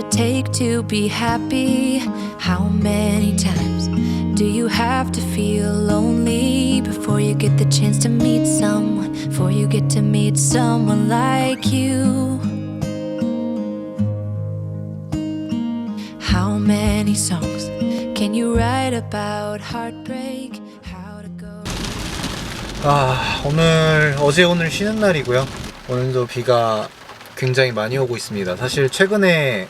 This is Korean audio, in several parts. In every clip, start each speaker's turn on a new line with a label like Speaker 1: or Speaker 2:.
Speaker 1: take to be happy? How many times do you have to feel lonely before you get the chance to meet someone? Before you get to meet someone like you? How many songs can you write about heartbreak? How to go.
Speaker 2: 아 오늘 어제 오늘 쉬는 날이고요. 오늘도 비가 굉장히 많이 오고 있습니다. 사실 최근에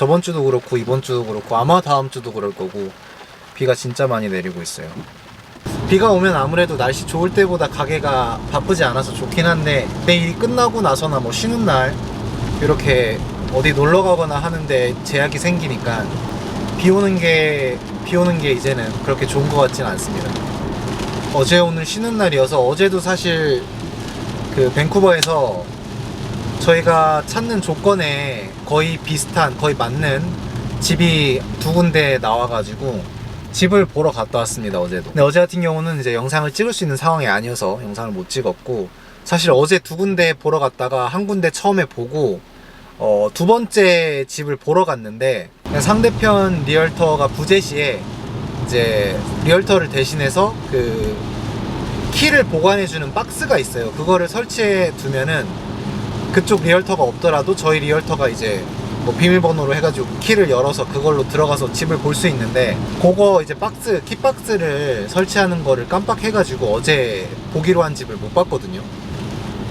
Speaker 2: 저번 주도 그렇고 이번 주도 그렇고 아마 다음 주도 그럴 거고 비가 진짜 많이 내리고 있어요. 비가 오면 아무래도 날씨 좋을 때보다 가게가 바쁘지 않아서 좋긴 한데 내일이 끝나고 나서나 뭐 쉬는 날 이렇게 어디 놀러 가거나 하는데 제약이 생기니까 비 오는 게 비 오는 게 이제는 그렇게 좋은 것 같지는 않습니다. 어제 오늘 쉬는 날이어서 어제도 사실 그 밴쿠버에서 저희가 찾는 조건에 거의 비슷한 거의 맞는 집이 두 군데 나와가지고 집을 보러 갔다 왔습니다 어제도 근데 어제 같은 경우는 이제 영상을 찍을 수 있는 상황이 아니어서 영상을 못 찍었고 사실 어제 두 군데 보러 갔다가 한 군데 처음에 보고 어, 두 번째 집을 보러 갔는데 상대편 리얼터가 부재시에 이제 리얼터를 대신해서 그 키를 보관해주는 박스가 있어요. 그거를 설치해 두면은 그쪽 리얼터가 없더라도 저희 리얼터가 이제 뭐 비밀번호로 해가지고 키를 열어서 그걸로 들어가서 집을 볼 수 있는데 그거 이제 박스 키 박스를 설치하는 거를 깜빡해가지고 어제 보기로 한 집을 못 봤거든요.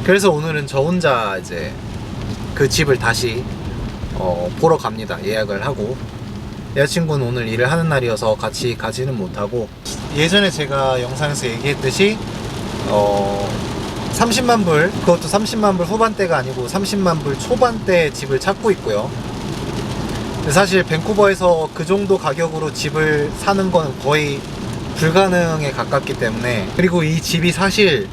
Speaker 2: 그래서 오늘은 저 혼자 이제 그 집을 다시 어, 보러 갑니다. 예약을 하고 여자친구는 오늘 일을 하는 날이어서 같이 가지는 못하고 예전에 제가 영상에서 얘기했듯이 어 30만 불 그것도 30만 불 후반대가 아니고 30만 불 초반대 집을 찾고 있고요 사실 밴쿠버에서 그 정도 가격으로 집을 사는 건 거의 불가능에 가깝기 때문에 그리고 이 집이 사실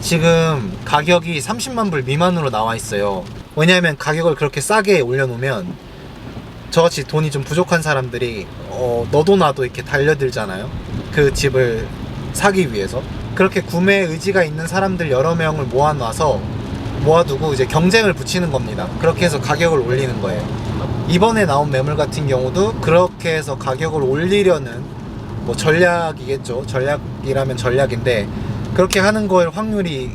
Speaker 2: 지금 가격이 30만 불 미만으로 나와 있어요 왜냐하면 가격을 그렇게 싸게 올려놓으면 저같이 돈이 좀 부족한 사람들이 어, 너도 나도 이렇게 달려들잖아요. 그 집을 사기 위해서. 그렇게 구매 의지가 있는 사람들 여러 명을 모아놔서 모아두고 이제 경쟁을 붙이는 겁니다. 그렇게 해서 가격을 올리는 거예요. 이번에 나온 매물 같은 경우도 그렇게 해서 가격을 올리려는 뭐 전략이겠죠. 전략이라면 전략인데 그렇게 하는 거일 확률이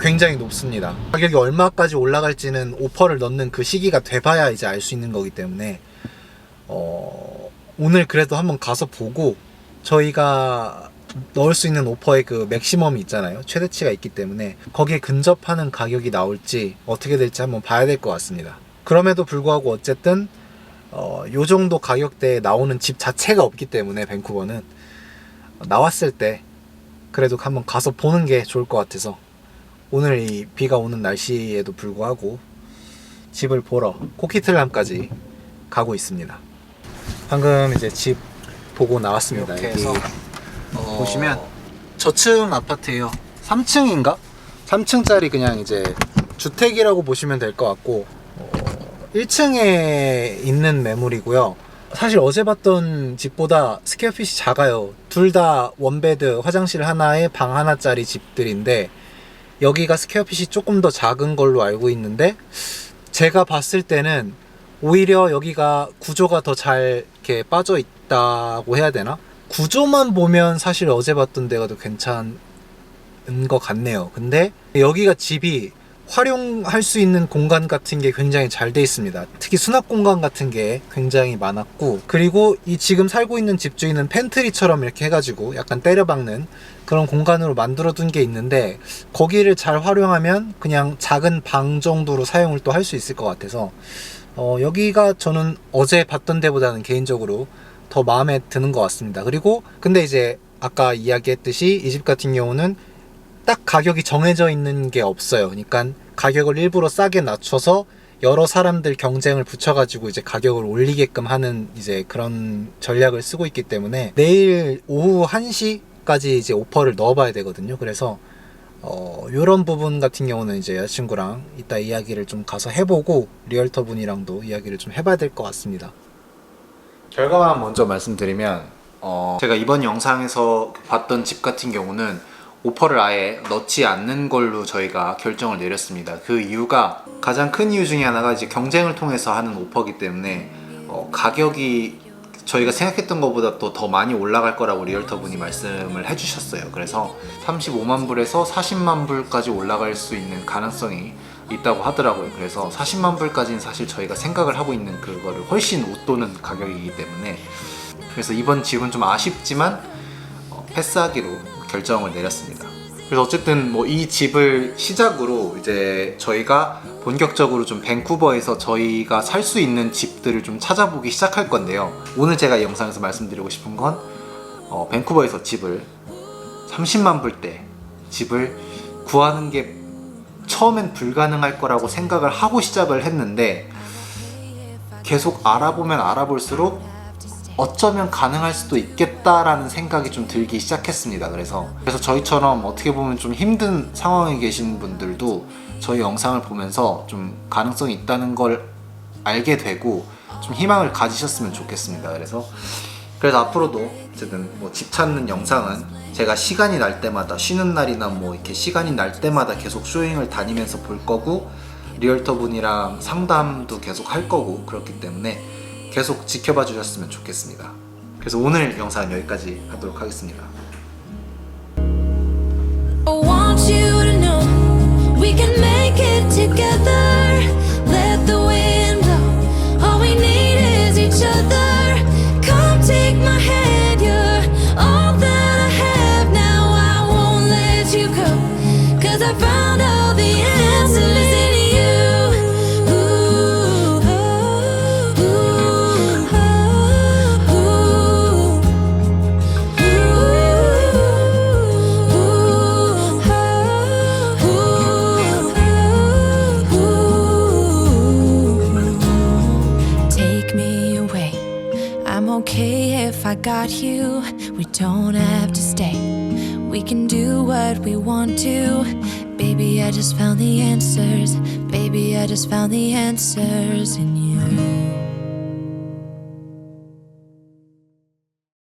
Speaker 2: 굉장히 높습니다. 가격이 얼마까지 올라갈지는 오퍼를 넣는 그 시기가 돼봐야 이제 알 수 있는 거기 때문에 어, 오늘 그래도 한번 가서 보고 저희가 넣을 수 있는 오퍼의 그 맥시멈이 있잖아요. 최대치가 있기 때문에 거기에 근접하는 가격이 나올지 어떻게 될지 한번 봐야 될 것 같습니다. 그럼에도 불구하고 어쨌든 어, 요 정도 가격대에 나오는 집 자체가 없기 때문에 밴쿠버는 나왔을 때 그래도 한번 가서 보는 게 좋을 것 같아서 오늘 이 비가 오는 날씨에도 불구하고 집을 보러 코키틀람까지 가고 있습니다. 방금 이제 집 보고 나왔습니다.
Speaker 3: 이렇게 해서
Speaker 2: 어,
Speaker 3: 보시면
Speaker 2: 저층 아파트예요. 3층인가? 3층짜리 그냥 이제 주택이라고 보시면 될 것 같고 어, 1층에 있는 매물이고요. 사실 어제 봤던 집보다 스퀘어핏이 작아요. 둘 다 원베드 화장실 하나에 방 하나짜리 집들인데 여기가 스퀘어핏이 조금 더 작은 걸로 알고 있는데 제가 봤을 때는 오히려 여기가 구조가 더 잘 이렇게 빠져 있다고 해야 되나? 구조만 보면 사실 어제 봤던 데가 더 괜찮은 것 같네요. 근데 여기가 집이 활용할 수 있는 공간 같은 게 굉장히 잘 돼 있습니다. 특히 수납 공간 같은 게 굉장히 많았고, 그리고 이 지금 살고 있는 집주인은 팬트리처럼 이렇게 해가지고 약간 때려박는 그런 공간으로 만들어 둔 게 있는데, 거기를 잘 활용하면 그냥 작은 방 정도로 사용을 또 할 수 있을 것 같아서, 어, 여기가 저는 어제 봤던 데보다는 개인적으로 더 마음에 드는 것 같습니다. 그리고 근데 이제 아까 이야기했듯이 이 집 같은 경우는 딱 가격이 정해져 있는 게 없어요. 그러니까 가격을 일부러 싸게 낮춰서 여러 사람들 경쟁을 붙여가지고 이제 가격을 올리게끔 하는 이제 그런 전략을 쓰고 있기 때문에 내일 오후 1시까지 이제 오퍼를 넣어봐야 되거든요. 그래서 어, 요런 부분 같은 경우는 이제 여자친구랑 이따 이야기를 좀 가서 해보고 리얼터 분이랑도 이야기를 좀 해봐야 될 것 같습니다. 결과만 먼저 말씀드리면 어, 제가 이번 영상에서 봤던 집 같은 경우는 오퍼를 아예 넣지 않는 걸로 저희가 결정을 내렸습니다. 그 이유가 가장 큰 이유 중에 하나가 이제 경쟁을 통해서 하는 오퍼기 때문에 어, 가격이 저희가 생각했던 것보다 또 더 많이 올라갈 거라고 리얼터 분이 말씀을 해주셨어요. 그래서 35만 불에서 40만 불까지 올라갈 수 있는 가능성이 있다고 하더라고요. 그래서 40만 불까지는 사실 저희가 생각을 하고 있는 그거를 훨씬 웃도는 가격이기 때문에 그래서 이번 집은 좀 아쉽지만 어, 패스하기로 결정을 내렸습니다. 그래서 어쨌든 뭐 이 집을 시작으로 이제 저희가 본격적으로 좀 밴쿠버에서 저희가 살 수 있는 집들을 좀 찾아보기 시작할 건데요. 오늘 제가 이 영상에서 말씀드리고 싶은 건 어, 밴쿠버에서 집을 30만 불대 집을 구하는 게 처음엔 불가능할 거라고 생각을 하고 시작을 했는데 계속 알아보면 알아볼수록 어쩌면 가능할 수도 있겠다라는 생각이 좀 들기 시작했습니다. 그래서 그래서 저희처럼 어떻게 보면 좀 힘든 상황에 계신 분들도 저희 영상을 보면서 좀 가능성이 있다는 걸 알게 되고 좀 희망을 가지셨으면 좋겠습니다. 그래서 그래서 앞으로도 어쨌든 뭐 집 찾는 영상은 제가 시간이 날 때마다 쉬는 날이나 뭐 이렇게 시간이 날 때마다 계속 쇼잉을 다니면서 볼 거고 리얼터 분이랑 상담도 계속 할 거고 그렇기 때문에 계속 지켜봐 주셨으면 좋겠습니다. 그래서 오늘 영상은 여기까지 하도록 하겠습니다.
Speaker 1: I got you. We don't have to stay. We can do what we want to. Baby, I just found the answers. Baby, I just found the answers in you.